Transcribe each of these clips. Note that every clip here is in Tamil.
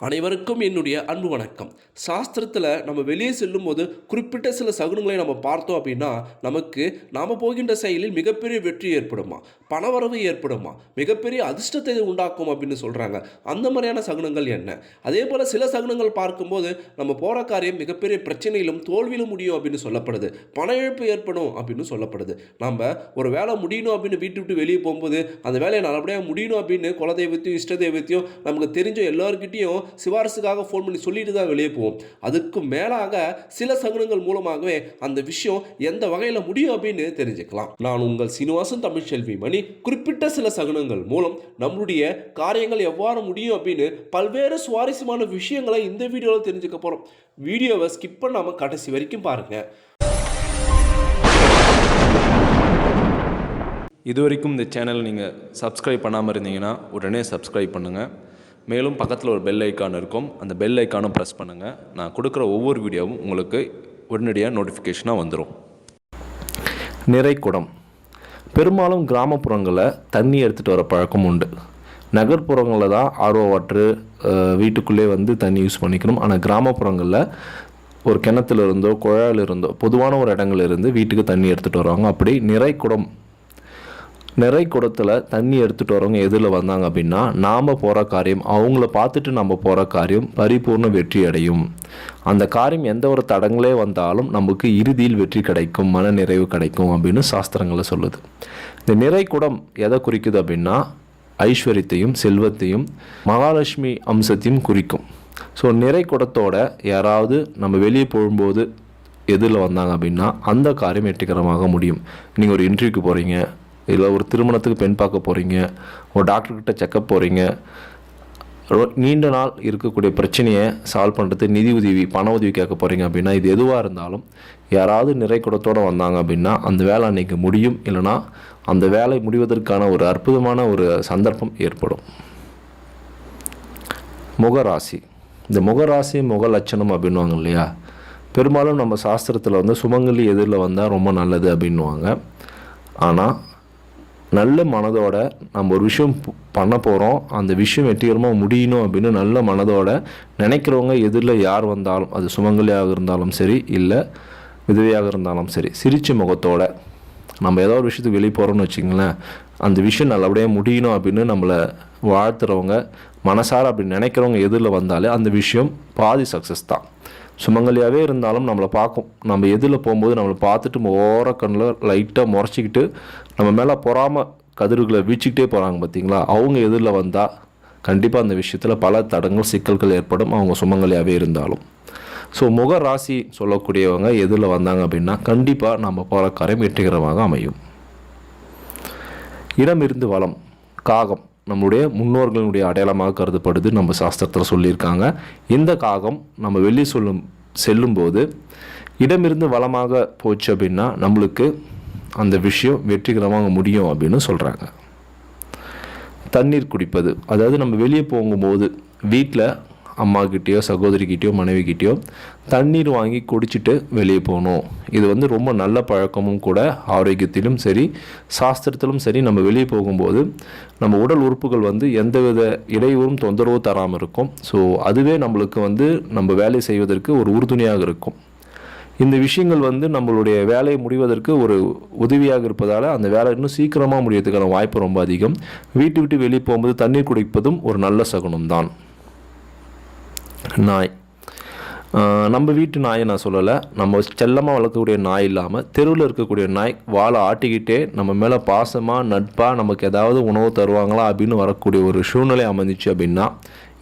அனைவருக்கும் என்னுடைய அன்பு வணக்கம். சாஸ்திரத்தில் நம்ம வெளியே செல்லும்போது குறிப்பிட்ட சில சகுனங்களை நம்ம பார்த்தோம் அப்படின்னா நமக்கு நாம் போகின்ற செயலில் மிகப்பெரிய வெற்றி ஏற்படுமா? பணவரவு ஏற்படுமா? மிகப்பெரிய அதிர்ஷ்டத்தை உண்டாக்கும் அப்படின்னு சொல்கிறாங்க அந்த மாதிரியான சகுனங்கள் என்ன? அதே போல் சில சகுனங்கள் பார்க்கும்போது நம்ம போகிற காரியம் மிகப்பெரிய பிரச்சனையிலும் தோல்வியிலும் முடியும் அப்படின்னு சொல்லப்படுது. பண இழப்பு ஏற்படும் அப்படின்னு சொல்லப்படுது. நம்ம ஒரு வேலை முடியணும் அப்படின்னு வீட்டு விட்டு வெளியே போகும்போது அந்த வேலையை நல்லபடியாக முடியணும் அப்படின்னு குலதெய்வத்தையும் இஷ்ட தெய்வத்தையும் நமக்கு தெரிஞ்ச எல்லாருக்கிட்டையும் சிபாரிசுக்காக ஃபோன் பண்ணி சொல்லிட்டு தான் வெளியே போவோம். அதுக்கு மேலாக சில சகுனங்கள் மூலமாகவே அந்த விஷயம் எந்த வகையில் முடியும் அப்படின்னு தெரிஞ்சுக்கலாம். நான் உங்கள் சீனிவாசன் தமிழ்ச்செல்வி மணி. குறிப்பிட்ட சில சகுனங்கள் மூலம் நம்மளுடைய காரியங்கள் எவ்வாறு முடியும் அப்படின்னு பல்வேறு சுவாரஸ்யமான விஷயங்களை இந்த வீடியோவில் தெரிஞ்சுக்க போகிறோம் வீடியோவை ஸ்கிப் பண்ணாமல் கடைசி வரைக்கும் பாருங்கள் இது வரைக்கும் இந்த சேனலை நீங்கள் சப்ஸ்கிரைப் பண்ணாமல் இருந்தீங்கன்னா உடனே சப்ஸ்கிரைப் பண்ணுங்கள் மேலும் பக்கத்தில் ஒரு பெல் ஐக்கான் இருக்கும். அந்த பெல் ஐக்கானும் ப்ரெஸ் பண்ணுங்கள் நான் கொடுக்குற ஒவ்வொரு வீடியோவும் உங்களுக்கு உடனடியாக நோட்டிஃபிகேஷனாக வந்துடும் நிறைக்குடம் பெரும்பாலும் கிராமப்புறங்களில் தண்ணி எடுத்துகிட்டு வர பழக்கம் உண்டு. நகர்ப்புறங்களில் தான் ஆர்வ வாட்ரு வீட்டுக்குள்ளே வந்து தண்ணி யூஸ் பண்ணிக்கணும். ஆனால் கிராமப்புறங்களில் ஒரு கிணத்துல இருந்தோ குழாயில் இருந்தோ பொதுவான ஒரு இடங்கள்ல இருந்து வீட்டுக்கு தண்ணி எடுத்துகிட்டு வருவாங்க. அப்படி நிறைக்குடம் நிறை குடத்தில் தண்ணி எடுத்துகிட்டு வரவங்க எதில் வந்தாங்க அப்படின்னா நாம் போகிற காரியம் அவங்கள பார்த்துட்டு நம்ம போகிற காரியம் பரிபூர்ண வெற்றி அடையும். அந்த காரியம் எந்த ஒரு தடங்களே வந்தாலும் நமக்கு இறுதியில் வெற்றி கிடைக்கும் மன நிறைவு கிடைக்கும் அப்படின்னு சாஸ்திரங்களை சொல்லுது. இந்த நிறை குடம் எதை குறிக்குது அப்படின்னா ஐஸ்வர்யத்தையும் செல்வத்தையும் மகாலட்சுமி அம்சத்தையும் குறிக்கும். ஸோ நிறை குடத்தோட யாராவது நம்ம வெளியே போகும்போது எதிரில் வந்தாங்க அப்படின்னா அந்த காரியம் வெற்றிகரமாக முடியும். நீங்கள் ஒரு இன்டர்வியூக்கு போகிறீங்க இல்லை ஒரு திருமணத்துக்கு பெண் பார்க்க போகிறீங்க ஒரு டாக்டர்கிட்ட செக்கப் போகிறீங்க நீண்ட நாள் இருக்கக்கூடிய பிரச்சனையை சால்வ் பண்ணுறது நிதி உதவி பண உதவி கேட்க போகிறீங்க அப்படின்னா இது எதுவாக இருந்தாலும் யாராவது நிறை குடத்தோடு வந்தாங்க அப்படின்னா அந்த வேலை அன்னைக்கு முடியும். இல்லைன்னா அந்த வேலை முடிவதற்கான ஒரு அற்புதமான ஒரு சந்தர்ப்பம் ஏற்படும். முகராசி இந்த முகராசி முக லட்சணம் அப்படின்வாங்க இல்லையா? பெரும்பாலும் நம்ம சாஸ்திரத்தில் வந்து சுமங்கலி எதிரில் வந்தால் ரொம்ப நல்லது அப்படின்வாங்க ஆனால் நல்ல மனதோட நம்ம ஒரு விஷயம் பண்ண போகிறோம் அந்த விஷயம் வெற்றிகரமாக முடியணும் அப்படின்னு நல்ல மனதோட நினைக்கிறவங்க எதிரில் யார் வந்தாலும் அது சுமங்கலியாக இருந்தாலும் சரி இல்லை விதவையாக இருந்தாலும் சரி சிரிச்ச முகத்தோட நம்ம ஏதோ ஒரு விஷயத்துக்கு வெளியே போகிறோம்னு வச்சிங்களேன் அந்த விஷயம் நல்லபடியாக முடியணும் அப்படின்னு நம்மளை வாழ்த்துறவங்க மனசார அப்படி நினைக்கிறவங்க எதிரில் வந்தாலே அந்த விஷயம் பாதி சக்ஸஸ் தான். சுமங்கலியாகவே இருந்தாலும் நம்மளை பார்க்கும். நம்ம எதில் போகும்போது நம்மளை பார்த்துட்டு ஓர கண்ணில் லைட்டாக முறைச்சிக்கிட்டு நம்ம மேலே பொறாமல் கதிர்களை வீச்சிக்கிட்டே போகிறாங்க பார்த்தீங்களா அவங்க எதிரில் வந்தால் கண்டிப்பாக அந்த விஷயத்தில் பல தடங்கள் சிக்கல்கள் ஏற்படும். அவங்க சுமங்கலியாகவே இருந்தாலும். ஸோ முக ராசி சொல்லக்கூடியவங்க எதிரில் வந்தாங்க அப்படின்னா கண்டிப்பாக நம்ம போகிற கரை வெற்றிகரமாக அமையும். இடம் இருந்து வளம் காகம். நம்மளுடைய முன்னோர்களினுடைய அடையாளமாக கருதப்படுது நம்ம சாஸ்திரத்தில் சொல்லியிருக்காங்க. இந்த காகம் நம்ம வெளியே சொல்லும் செல்லும்போது இடமிருந்து வளமாக போச்சு அப்படின்னா நம்மளுக்கு அந்த விஷயம் வெற்றிகரமாக முடியும் அப்படின்னு சொல்கிறாங்க தண்ணீர் குடிப்பது அதாவது நம்ம வெளியே போகும்போது வீட்டில் அம்மாக்கிட்டேயோ சகோதரிக்கிட்டேயோ மனைவிக்கிட்டேயோ தண்ணீர் வாங்கி குடிச்சிட்டு வெளியே போகணும். இது வந்து ரொம்ப நல்ல பழக்கமும் கூட. ஆரோக்கியத்திலும் சரி சாஸ்திரத்திலும் சரி நம்ம வெளியே போகும்போது நம்ம உடல் உறுப்புகள் வந்து எந்தவித இடையூறும் தொந்தரவு தராமல் இருக்கும். ஸோ அதுவே நம்மளுக்கு வந்து நம்ம வேலை செய்வதற்கு ஒரு உறுதுணையாக இருக்கும். இந்த விஷயங்கள் வந்து நம்மளுடைய வேலையை முடிவதற்கு ஒரு உதவியாக இருப்பதால் அந்த வேலை இன்னும் சீக்கிரமாக முடியறதுக்கான வாய்ப்பு ரொம்ப அதிகம். வீட்டு விட்டு வெளியே போகும்போது தண்ணீர் குடிப்பதும் ஒரு நல்ல சகுனம் தான். நாய். நம்ம வீட்டு நாயை நான் சொல்லலை. நம்ம செல்லமாக வளர்க்கக்கூடிய நாய் இல்லாமல் தெருவில் இருக்கக்கூடிய நாய் வாழை ஆட்டிக்கிட்டே நம்ம மேலே பாசமாக நட்பாக நமக்கு ஏதாவது உணவு தருவாங்களா அப்படின்னு வரக்கூடிய ஒரு சூழ்நிலை அமைஞ்சிச்சு அப்படின்னா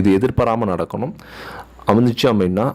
இது எதிர்பாராமல் நடக்கணும். அமைஞ்சிச்சு அப்படின்னா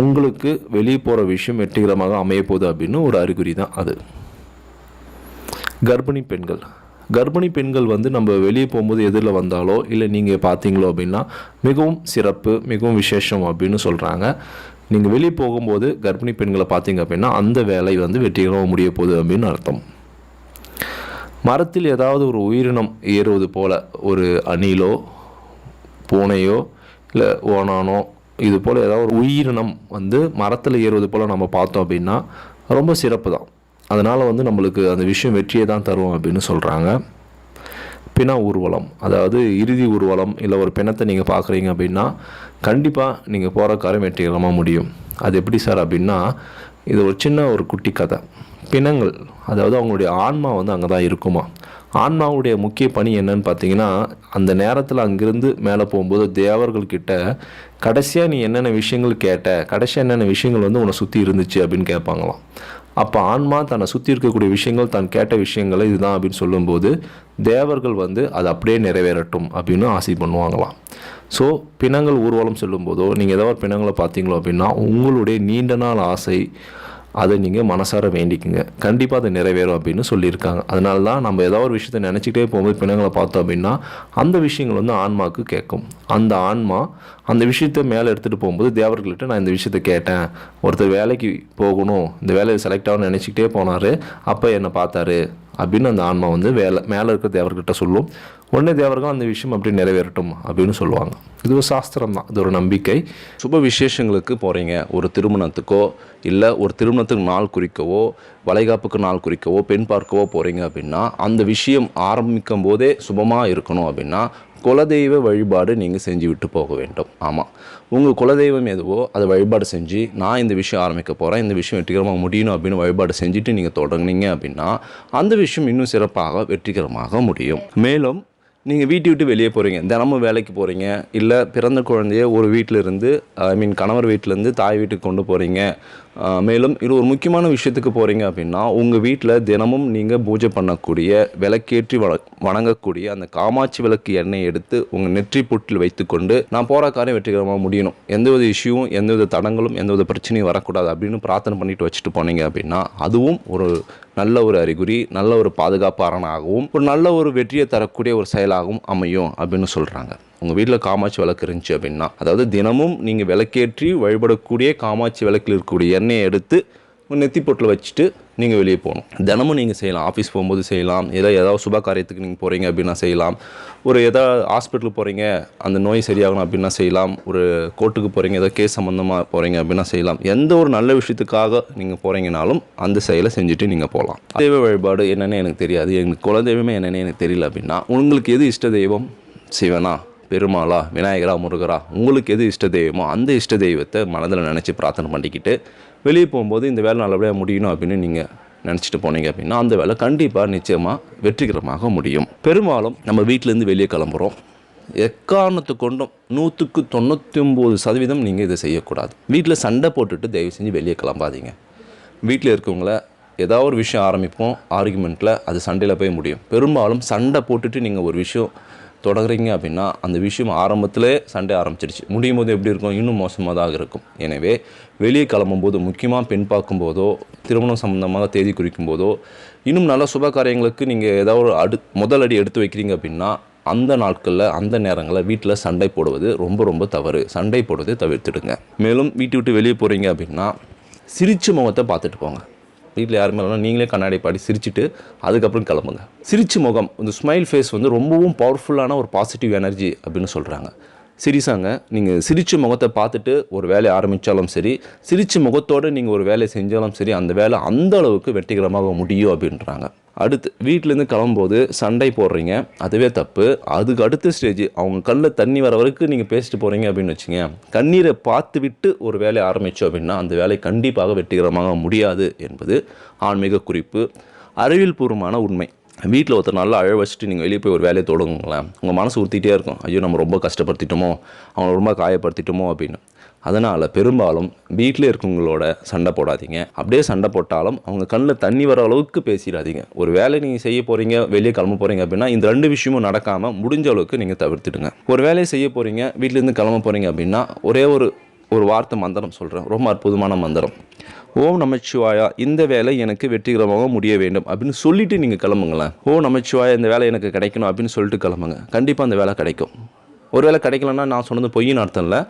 உங்களுக்கு வெளியே போகிற விஷயம் வெற்றிகரமாக அமைய போகுது அப்படின்னு ஒரு அறிகுறி தான் அது. கர்ப்பிணி பெண்கள். கர்ப்பிணி பெண்கள் வந்து நம்ம வெளியே போகும்போது எதிரில் வந்தாலோ இல்லை நீங்கள் பார்த்தீங்களோ அப்படின்னா மிகவும் சிறப்பு மிகவும் விசேஷம் அப்படின்னு சொல்கிறாங்க நீங்கள் வெளியே போகும்போது கர்ப்பிணி பெண்களை பார்த்தீங்க அப்படின்னா அந்த வேலை வந்து வெற்றிகரமாக முடிய போகுது அப்படின்னு அர்த்தம். மரத்தில் ஏதாவது ஒரு உயிரினம் ஏறுவது போல் ஒரு அணிலோ பூனையோ இல்லை ஓனானோ இது போல் ஏதாவது ஒரு உயிரினம் வந்து மரத்தில் ஏறுவது போல் நம்ம பார்த்தோம் அப்படின்னா ரொம்ப சிறப்பு தான் அதனால் வந்து நம்மளுக்கு அந்த விஷயம் வெற்றியை தான் தரும் அப்படின்னு சொல்கிறாங்க பிண ஊர்வலம் அதாவது இறுதி ஊர்வலம் இல்லை ஒரு பிணத்தை நீங்கள் பார்க்குறீங்க அப்படின்னா கண்டிப்பாக நீங்கள் போகிற காரியம் வெற்றிகரமாக முடியும். அது எப்படி சார் அப்படின்னா இது ஒரு சின்ன ஒரு குட்டி கதை. பிணங்கள் அதாவது அவங்களுடைய ஆன்மா வந்து அங்கே தான் இருக்குமா? ஆன்மாவுடைய முக்கிய பணி என்னன்னு பார்த்தீங்கன்னா அந்த நேரத்தில் அங்கிருந்து மேலே போகும்போது தேவர்கள்கிட்ட கடைசியாக நீ என்னென்ன விஷயங்கள் கேட்ட கடைசியாக என்னென்ன விஷயங்கள் வந்து உன்னை சுற்றி இருந்துச்சு? அப்படின்னு கேட்பாங்களாம். அப்போ ஆன்மா தன்னை சுற்றி இருக்கக்கூடிய விஷயங்கள் தான் கேட்ட விஷயங்களை இதுதான் அப்படின்னு சொல்லும்போது தேவர்கள் வந்து அது அப்படியே நிறைவேறட்டும் அப்படின்னு ஆசை பண்ணுவாங்களாம். ஸோ பிணங்கள் ஊர்வலம் சொல்லும்போதோ நீங்கள் ஏதாவது ஒரு பிணங்களை பார்த்தீங்களோ அப்படின்னா உங்களுடைய நீண்ட நாள் ஆசை அதை நீங்கள் மனசார வேண்டிக்குங்க. கண்டிப்பாக அது நிறைவேறும் அப்படின்னு சொல்லியிருக்காங்க. அதனால தான் நம்ம ஏதாவது ஒரு விஷயத்தை நினச்சிக்கிட்டே போகும்போது பிணங்களை பார்த்தோம் அப்படின்னா அந்த விஷயங்கள் வந்து ஆன்மாவுக்கு கேட்கும். அந்த ஆன்மா அந்த விஷயத்தை மேலே எடுத்துகிட்டு போகும்போது தேவர்கள்ட்ட நான் இந்த விஷயத்தை கேட்டேன். ஒருத்தர் வேலைக்கு போகணும் இந்த வேலையை செலக்ட் ஆகணும்னு நினச்சிக்கிட்டே போனார். அப்போ என்னை பார்த்தாரு. அப்படின்னு அந்த ஆன்மா வந்து வேலை மேலே இருக்கிற தேவர்கிட்ட சொல்லும். உடனே தேவர்கள் அந்த விஷயம் அப்படி நிறைவேறட்டும் அப்படின்னு சொல்லுவாங்க. இது ஒரு சாஸ்திரம் தான். இது ஒரு நம்பிக்கை. சுப விசேஷங்களுக்கு போகிறீங்க ஒரு திருமணத்துக்கோ இல்லை ஒரு திருமணத்துக்கு நாள் குறிக்கவோ வளைகாப்புக்கு நாள் குறிக்கவோ பெண் பார்க்கவோ போகிறீங்க அப்படின்னா அந்த விஷயம் ஆரம்பிக்கும் போதே சுபமாக இருக்கணும் அப்படின்னா குலதெய்வ வழிபாடு நீங்கள் செஞ்சு விட்டு போக வேண்டும். ஆமாம் உங்கள் குலதெய்வம் எதுவோ அதை வழிபாடு செஞ்சு நான் இந்த விஷயம் ஆரம்பிக்க போகிறேன் இந்த விஷயம் வெற்றிகரமாக முடியணும் அப்படின்னு வழிபாடு செஞ்சுட்டு நீங்கள் தொடங்குனீங்க அப்படின்னா அந்த விஷயம் இன்னும் சிறப்பாக வெற்றிகரமாக முடியும். மேலும் நீங்கள் வீட்டை விட்டு வெளியே போகிறீங்க தினமும் வேலைக்கு போகிறீங்க இல்லை பிறந்த குழந்தைய ஒரு வீட்டில் இருந்து ஐ மீன் கணவர் வீட்டிலேருந்து தாய் வீட்டுக்கு கொண்டு போகிறீங்க மேலும் இது ஒரு முக்கியமான விஷயத்துக்கு போகிறீங்க அப்படின்னா உங்கள் வீட்டில் தினமும் நீங்கள் பூஜை பண்ணக்கூடிய விளக்கேற்றி வண வணங்கக்கூடிய அந்த காமாட்சி விளக்கு எண்ணெய் எடுத்து உங்கள் நெற்றி புட்டில் வைத்துக்கொண்டு நான் போகிற காரியம் வெற்றிகரமாக முடியணும். எந்தவித இஷ்யூவும் எந்தவித தடங்களும் எந்தவித பிரச்சனையும் வரக்கூடாது அப்படின்னு பிரார்த்தனை பண்ணிட்டு வச்சுட்டு போனீங்க அப்படின்னா அதுவும் ஒரு நல்ல ஒரு அறிகுறி நல்ல ஒரு பாதுகாப்பு அரணாகவும் ஒரு நல்ல ஒரு வெற்றியை தரக்கூடிய ஒரு செயலாகவும் அமையும் அப்படின்னு சொல்கிறாங்க உங்கள் வீட்டில் காமாட்சி விளக்கு இருந்துச்சு அப்படின்னா அதாவது தினமும் நீங்கள் விளக்கேற்றி வழிபடக்கூடிய காமாட்சி விளக்கில் இருக்கக்கூடிய எண்ணெய் எடுத்து உங்கள் நெத்தி பொட்டில் வச்சுட்டு நீங்கள் வெளியே போகணும். தினமும் நீங்கள் செய்யலாம். ஆஃபீஸ் போகும்போது செய்யலாம். ஏதோ ஏதாவது சுப காரியத்துக்கு நீங்கள் போகிறீங்க அப்படின்னா செய்யலாம். ஒரு ஏதாவது ஹாஸ்பிட்டலுக்கு போகிறீங்க அந்த நோய் சரியாகணும் அப்படின்னா செய்யலாம். ஒரு கோர்ட்டுக்கு போகிறீங்க ஏதோ கேஸ் சம்மந்தமாக போகிறீங்க அப்படின்னா செய்யலாம். எந்த ஒரு நல்ல விஷயத்துக்காக நீங்கள் போகிறீங்கனாலும் அந்த செயலை செஞ்சுட்டு நீங்கள் போகலாம். தெய்வ வழிபாடு என்னென்னு எனக்கு தெரியாது. எனக்கு குலதெய்வமே என்னென்னு எனக்கு தெரியல அப்படின்னா உங்களுக்கு எது இஷ்ட தெய்வம்? சிவனா? பெருமாளா விநாயகரா முருகரா உங்களுக்கு எது இஷ்ட தெய்வமோ அந்த இஷ்ட தெய்வத்தை மனதில் நினச்சி பிரார்த்தனை பண்ணிக்கிட்டு வெளியே போகும்போது இந்த வேலை நல்லபடியாக முடியணும் அப்படின்னு நீங்கள் நினச்சிட்டு போனீங்க அப்படின்னா அந்த வேலை கண்டிப்பாக நிச்சயமாக வெற்றிகரமாக முடியும். பெரும்பாலும் நம்ம வீட்டிலேருந்து வெளியே கிளம்புறோம். எக்காரணத்து கொண்டும் நூற்றுக்கு தொண்ணூற்றி ஒம்பது சதவீதம் நீங்கள் இதை செய்யக்கூடாது. வீட்டில் சண்டை போட்டுட்டு தயவு செஞ்சு வெளியே கிளம்பாதீங்க. வீட்டில் இருக்கவங்கள ஏதாவது ஒரு விஷயம் ஆரம்பிப்போம் ஆர்குமெண்ட்டில் அது சண்டையில் போய் முடியும். பெரும்பாலும் சண்டை போட்டுட்டு நீங்கள் ஒரு விஷயம் தொடங்குறீங்க அப்படின்னா அந்த விஷயம் ஆரம்பத்திலே சண்டை ஆரம்பிச்சிருச்சு. முடியும் போது எப்படி இருக்கும்? இன்னும் மோசமாக தான் இருக்கும். எனவே வெளியே கிளம்பும்போது முக்கியமாக பெண் பார்க்கும்போதோ திருமணம் சம்பந்தமாக தேதி குறிக்கும் போதோ இன்னும் நல்ல சுப காரியங்களுக்கு நீங்கள் ஏதாவது ஒரு அடு முதல் அடி எடுத்து வைக்கிறீங்க அப்படின்னா அந்த நாட்களில் அந்த நேரங்களில் வீட்டில் சண்டை போடுவது ரொம்ப ரொம்ப தவறு. சண்டை போடுவதை தவிர்த்துடுங்க. மேலும் வீட்டை விட்டு வெளியே போகிறீங்க அப்படின்னா சிரிச்ச முகத்தை பார்த்துட்டு போங்க. வீட்டில் யாருமே இல்லைனா நீங்களே கண்ணாடி பாடி சிரிச்சிட்டு அதுக்கப்புறம் கிளம்புங்க. சிரிச்சு முகம் இந்த ஸ்மைல் ஃபேஸ் வந்து ரொம்பவும் பவர்ஃபுல்லான ஒரு பாசிட்டிவ் எனர்ஜி அப்படின்னு சொல்கிறாங்க சிரிசாங்க நீங்கள் சிரிச்ச முகத்தை பார்த்துட்டு ஒரு வேலையை ஆரம்பித்தாலும் சரி சிரிச்ச முகத்தோடு நீங்கள் ஒரு வேலையை செஞ்சாலும் சரி அந்த வேலை அந்த அளவுக்கு வெற்றிகரமாக முடியும் அப்படின்றாங்க. அடுத்து வீட்டிலேருந்து கிளம்பும்போது சண்டை போடுறீங்க. அதுவே தப்பு. அதுக்கு அடுத்த ஸ்டேஜ் அவங்க கல்லில் தண்ணி வர வரைக்கும் நீங்கள் பேசிட்டு போகிறீங்க அப்படின்னு வச்சுங்க கண்ணீரை பார்த்து விட்டு ஒரு வேலையை ஆரம்பித்தோம் அப்படின்னா அந்த வேலை கண்டிப்பாக வெற்றிகரமாக முடியாது என்பது ஆன்மீக குறிப்பு. அறிவியல் பூர்வமான உண்மை. வீட்டில் ஒருத்தர் நல்லா அழ வச்சுட்டு நீங்கள் வெளியே போய் ஒரு வேலையை தொடங்குங்களேன். உங்கள் மனசு ஊற்றிட்டே இருக்கும். ஐயோ நம்ம ரொம்ப கஷ்டப்படுத்திட்டோமோ? அவங்கள ரொம்ப காயப்படுத்திட்டோமோ அப்படின்னு. அதனால் பெரும்பாலும் வீட்டில் இருக்கவங்களோட சண்டை போடாதீங்க. அப்படியே சண்டை போட்டாலும் அவங்க கண்ணில் தண்ணி வர அளவுக்கு பேசிடாதீங்க. ஒரு வேலை நீங்கள் செய்ய போகிறீங்க வெளியே கிளம்ப போகிறீங்க அப்படின்னா இந்த ரெண்டு விஷயமும் நடக்காமல் முடிஞ்ச அளவுக்கு நீங்கள் தவிர்த்துடுங்க. ஒரு வேலையை செய்ய போகிறீங்க வீட்டிலேருந்து கிளம்ப போகிறீங்க அப்படின்னா ஒரே ஒரு ஒரு வார்த்தை மந்திரம் சொல்கிறேன் ரொம்ப அற்புதமான மந்திரம். ஓம் நமச்சிவாயா இந்த வேலை எனக்கு வெற்றிகரமாக முடிய வேண்டும் அப்படின்னு சொல்லிட்டு நீங்கள் கிளம்புங்களேன். ஓம் நமச்சிவாயா இந்த வேலை எனக்கு கிடைக்கணும் அப்படின்னு சொல்லிட்டு கிளம்புங்க. கண்டிப்பாக அந்த வேலை கிடைக்கும். ஒரு வேலை கிடைக்கலன்னா நான் சொன்னது பொய்யின் அர்த்தம் இல்லை.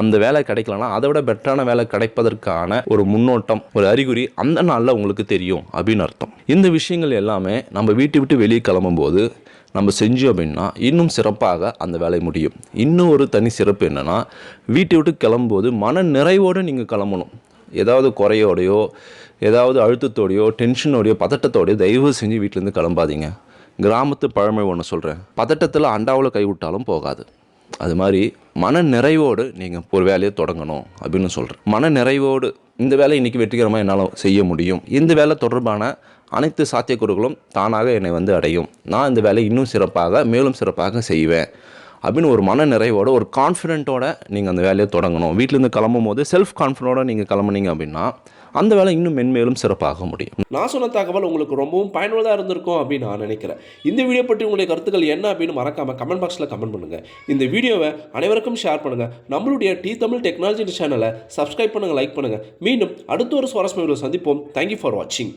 அந்த வேலை கிடைக்கலன்னா அதை விட பெட்டரான வேலை கிடைப்பதற்கான ஒரு முன்னோட்டம் ஒரு அறிகுறி அந்த நாளில் உங்களுக்கு தெரியும் அப்படின்னு அர்த்தம். இந்த விஷயங்கள் எல்லாமே நம்ம வீட்டை விட்டு வெளியே கிளம்பும்போது நம்ம செஞ்சோம் அப்படின்னா இன்னும் சிறப்பாக அந்த வேலை முடியும். இன்னும் ஒரு தனி சிறப்பு என்னென்னா வீட்டை விட்டு கிளம்பும்போது மன நிறைவோடு நீங்கள் கிளம்பணும். ஏதாவது குறையோடையோ ஏதாவது அழுத்தத்தோடையோ டென்ஷனோடையோ பதட்டத்தோடையோ தயவு செஞ்சு வீட்டிலேருந்து கிளம்பாதீங்க. கிராமத்து பழமை ஒன்று சொல்கிறேன் பதட்டத்தில் அண்டாவில் கைவிட்டாலும் போகாது. அது மாதிரி மன நிறைவோடு நீங்கள் ஒரு வேலையை தொடங்கணும் அப்படின்னு சொல்கிறேன் மன நிறைவோடு இந்த வேலை இன்றைக்கி வெற்றிகரமாக என்னால் செய்ய முடியும். இந்த வேலை தொடர்பான அனைத்து சாத்தியக்கூறுகளும் தானாக என்னை வந்து அடையும். நான் இந்த வேலையை இன்னும் சிறப்பாக மேலும் சிறப்பாக செய்வேன். அப்படின்னு ஒரு மன நிறைவோட ஒரு கான்ஃபிடென்ட்டோட நீங்கள் அந்த வேலையை தொடங்கணும். வீட்டிலேருந்து கிளம்பும் போது செல்ஃப் கான்ஃபிடென்ட்டோட நீங்கள் கிளம்புனீங்க அப்படின்னா அந்த வேலை இன்னும் மென்மேலும் சிறப்பாக முடியும். நான் சொன்ன தகவல் உங்களுக்கு ரொம்பவும் பயனுள்ளதாக இருந்திருக்கும் அப்படின்னு நான் நினைக்கிறேன். இந்த வீடியோ பற்றி உங்களுடைய கருத்துக்கள் என்ன அப்படின்னு மறக்காமல் கமெண்ட் பாக்ஸில் கமெண்ட் பண்ணுங்கள் இந்த வீடியோவை அனைவருக்கும் ஷேர் பண்ணுங்கள் நம்மளுடைய டி தமிழ் டெக்னாலஜி சேனலை சப்ஸ்கிரைப் பண்ணுங்கள் லைக் பண்ணுங்கள் மீண்டும் அடுத்த ஒரு சுவாரஸ்யமான சந்திப்போம். தேங்க்யூ ஃபார் வாட்சிங்